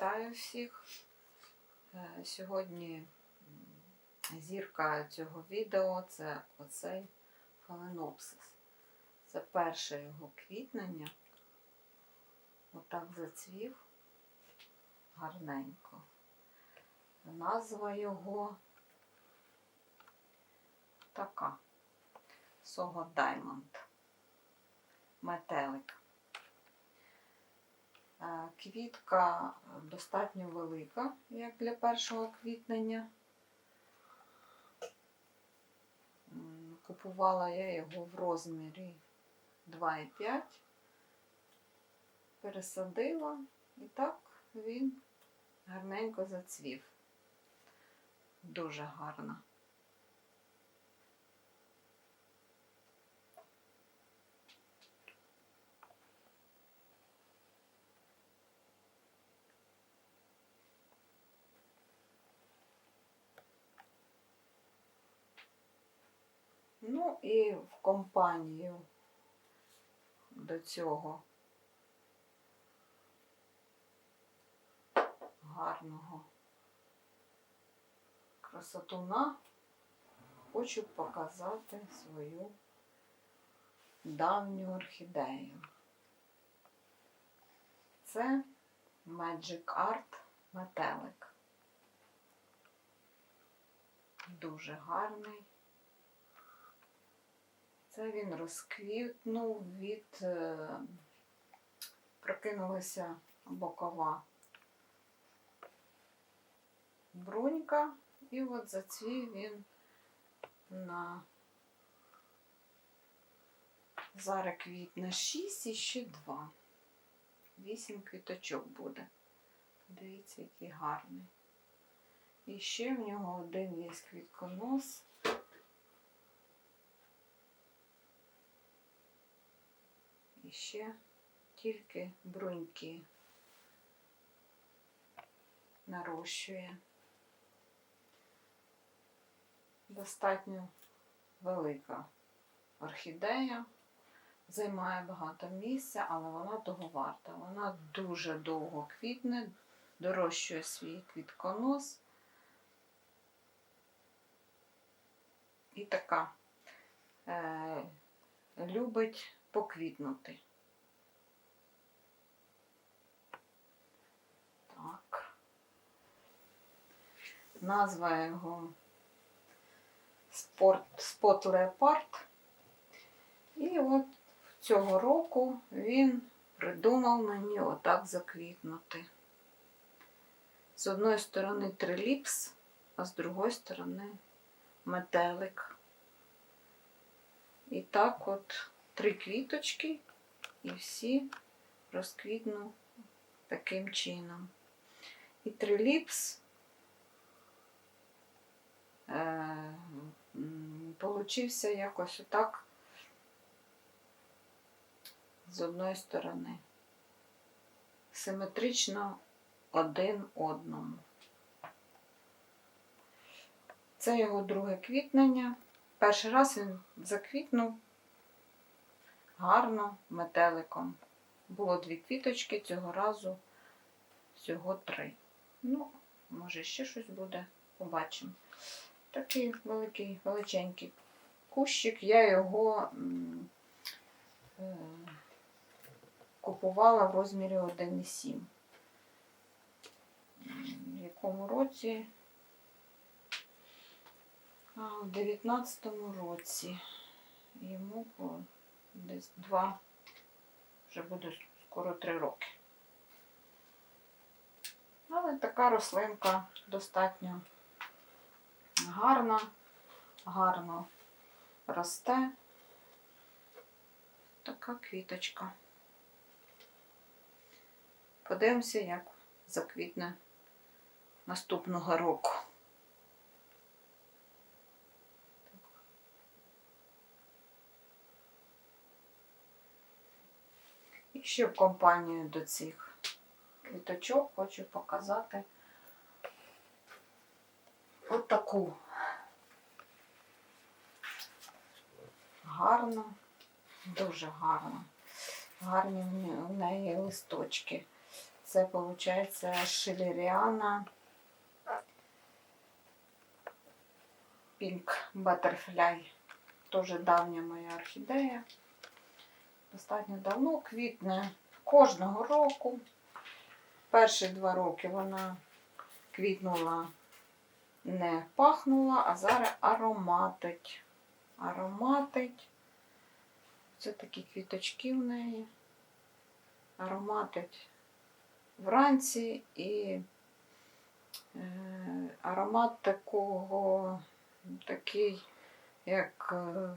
Вітаю всіх. Е, Сьогодні зірка цього відео це оцей фаленопсис. Це перше його квітнення. Отак зацвів гарненько. Назва його така. Сого Даймонд. Метелик. Е, Квітка достатньо велика, як для першого квітнення. Купувала я його в розмірі 2,5. Пересадила і так він гарненько зацвів. Дуже гарно. Ну і в компанію до цього гарного красотуна хочу показати свою давню орхідею. Це Magic Art метелик. Дуже гарний. Це він розквітнув від е, прокинулася бокова брунька, і от зацвів він на зараз квітне 6 і ще 2. 8 квіточок буде. Дивіться, який гарний. І ще в нього один є квітконос. І ще тільки бруньки нарощує. Достатньо велика орхідея, займає багато місця, але вона того варта. Вона дуже довго квітне, дорощує свій квітконос. І така е, любить поквітнути. Так. Назва його спорт, спот леопард. І от цього року він придумав мені отак заквітнути. З одної сторони триліпс, а з другої сторони метелик. І так от три квіточки, і всі розквітну таким чином. І триліпс е, получився якось отак з одної сторони. Симетрично один одному. Це його друге квітнення. Перший раз він заквітнув гарно метеликом. Було дві квіточки, цього разу всього три. Ну, може, ще щось буде, побачимо. Такий великий, величенький кущик. Я його е, купувала в розмірі 1,7. М, В якому році? А, в 19-му році. Йому десь два, вже буде скоро три роки. Але така рослинка достатньо гарна, гарно росте. Така квіточка. Подивимося, як заквітне наступного року. І ще в компанію до цих квіточок хочу показати отаку гарну, дуже гарну. Гарні в неї листочки. Це виходить шилеріана Pink Butterfly. Теж давня моя орхідея. Достатньо давно квітне кожного року. Перші два роки вона квітнула, не пахнула, а зараз ароматить. Ароматить. Це такі квіточки в неї. Ароматить вранці і е, аромат такого, такий, як е,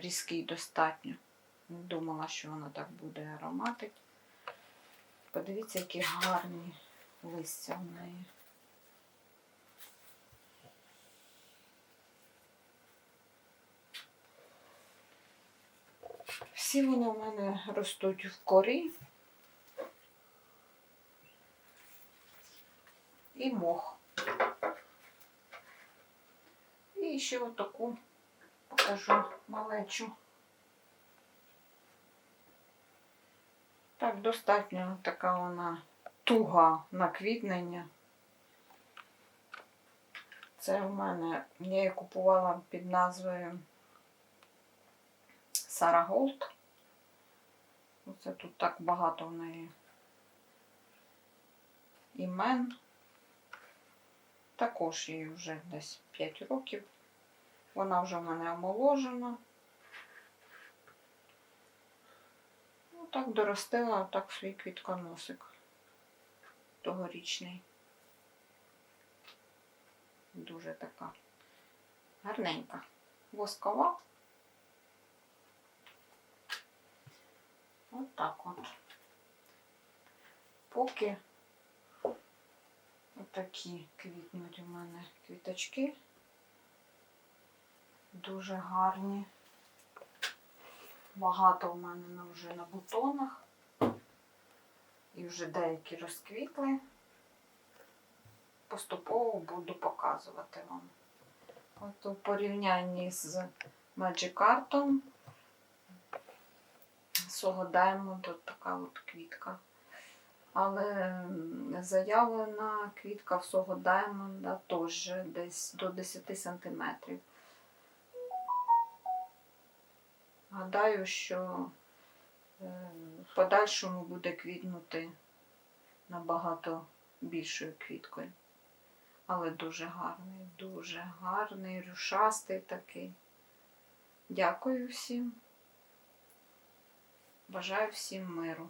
Різкий достатньо. Не думала, що воно так буде ароматить. Подивіться, які гарні листя в неї. Всі вони в мене ростуть в корі. І мох. І ще отаку покажу малечу. Так, достатньо така вона туга на квітнення. Це в мене, я її купувала під назвою Сара Голд. Оце тут так багато в неї імен. Також їй вже десь 5 років. Вона вже в мене омоложена. Ну, так доростила так свій квітконосик тогорічний. Дуже така гарненька. Воскова. От так от. Поки отакі квітнуть у мене квіточки. Дуже гарні. Багато в мене вже на бутонах. І вже деякі розквітли. Поступово буду показувати вам. От у порівнянні з Magic Art Сого Diamond от така от квітка. Але заявлена квітка в Сого Diamond теж десь до 10 сантиметрів. Гадаю, що е, в подальшому буде квітнути набагато більшою квіткою. Але дуже гарний, дуже гарний, рюшастий такий. Дякую всім. Бажаю всім миру.